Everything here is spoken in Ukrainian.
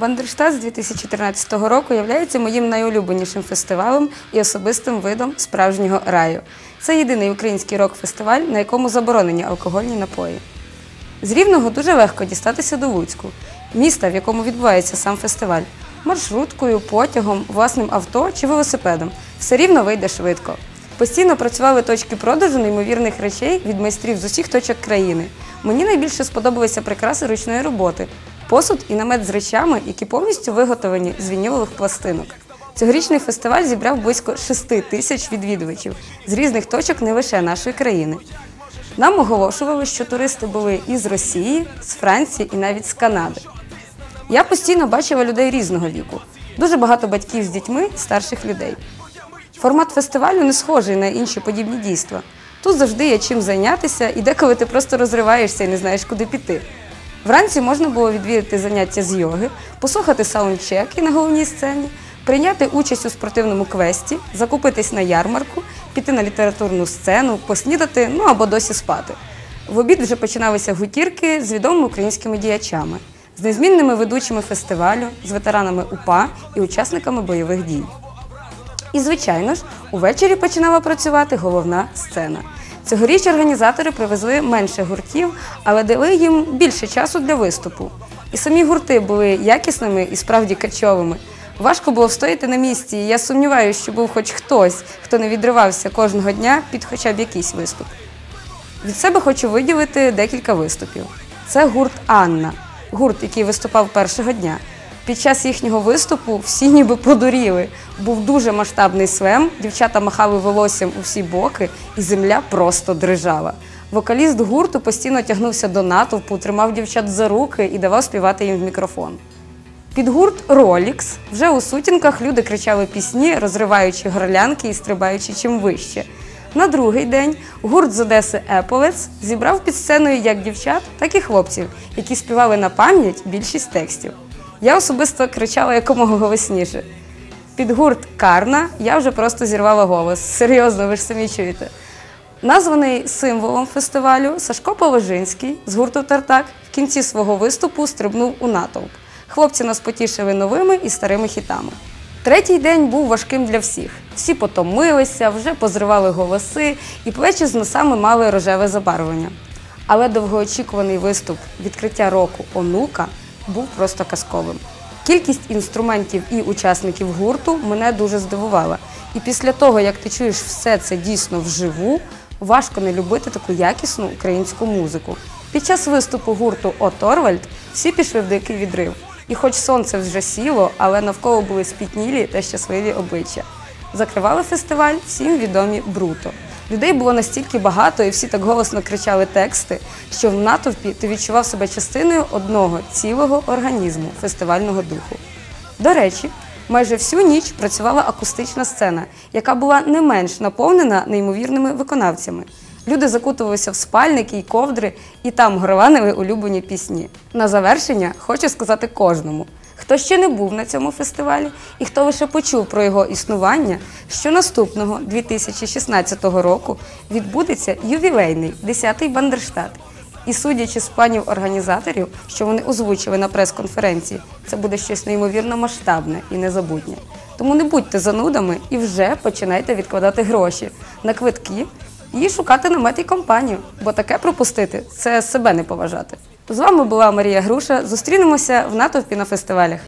Бандерштат з 2013 року є моїм найулюбленішим фестивалем і особистим видом справжнього раю. Це єдиний український рок-фестиваль, на якому заборонені алкогольні напої. З Рівного дуже легко дістатися до Луцьку, міста, в якому відбувається сам фестиваль. Маршруткою, потягом, власним авто чи велосипедом. Все рівно вийде швидко. Постійно працювали точки продажу неймовірних речей від майстрів з усіх точок країни. Мені найбільше сподобалися прикраси ручної роботи, посуд і намет з речами, які повністю виготовлені з вінілових пластинок. Цьогорічний фестиваль зібрав близько 6 тисяч відвідувачів з різних точок не лише нашої країни. Нам оголошували, що туристи були із Росії, з Франції і навіть з Канади. Я постійно бачила людей різного віку, дуже багато батьків з дітьми, старших людей. Формат фестивалю не схожий на інші подібні дійства. Тут завжди є чим зайнятися, і деколи ти просто розриваєшся і не знаєш, куди піти. Вранці можна було відвідати заняття з йоги, послухати саундчеки на головній сцені, прийняти участь у спортивному квесті, закупитись на ярмарку, піти на літературну сцену, поснідати, ну або досі спати. В обід вже починалися гутірки з відомими українськими діячами, з незмінними ведучими фестивалю, з ветеранами УПА і учасниками бойових дій. І, звичайно ж, увечері починала працювати головна сцена. Цьогоріч організатори привезли менше гуртів, але дали їм більше часу для виступу. І самі гурти були якісними і справді качовими. Важко було встояти на місці, і я сумніваюся, що був хоч хтось, хто не відривався кожного дня під хоча б якийсь виступ. Від себе хочу виділити декілька виступів. Це гурт Анна, гурт, який виступав першого дня. Під час їхнього виступу всі ніби подуріли. Був дуже масштабний свем, дівчата махали волоссям у всі боки, і земля просто дрижала. Вокаліст гурту постійно тягнувся до натовпу, тримав дівчат за руки і давав співати їм в мікрофон. Під гурт Ролікс вже у сутінках люди кричали пісні, розриваючи горлянки і стрибаючи чим вище. На другий день гурт з Одеси Еполец зібрав під сценою як дівчат, так і хлопців, які співали на пам'ять більшість текстів. Я особисто кричала якомога голосніше. Під гурт Карна я вже просто зірвала голос. Серйозно, ви ж самі чуєте. Названий символом фестивалю Сашко Положинський з гурту Тартак в кінці свого виступу стрибнув у натовп. Хлопці нас потішили новими і старими хітами. Третій день був важким для всіх. Всі потомилися, вже позривали голоси, і плечі з носами мали рожеве забарвлення. Але довгоочікуваний виступ відкриття року онука був просто казковим. Кількість інструментів і учасників гурту мене дуже здивувала. І після того, як ти чуєш все це дійсно вживу, важко не любити таку якісну українську музику. Під час виступу гурту О Торвальд всі пішли в дикий відрив. І хоч сонце вже сіло, але навколо були спітнілі та щасливі обличчя. Закривали фестиваль всім відомі Бруто. Людей було настільки багато, і всі так голосно кричали тексти, що в натовпі ти відчував себе частиною одного цілого організму фестивального духу. До речі, майже всю ніч працювала акустична сцена, яка була не менш наповнена неймовірними виконавцями. Люди закутувалися в спальники й ковдри, і там горланили улюблені пісні. На завершення хочу сказати кожному, хто ще не був на цьому фестивалі і хто лише почув про його існування, що наступного 2016 року відбудеться ювілейний 10-й Бандерштат. І судячи з планів організаторів, що вони озвучили на прес-конференції, це буде щось неймовірно масштабне і незабутнє. Тому не будьте занудами і вже починайте відкладати гроші на квитки і шукати намет і компанію, бо таке пропустити це себе не поважати. З вами була Марія Груша. Зустрінемося в натовпі на фестивалях.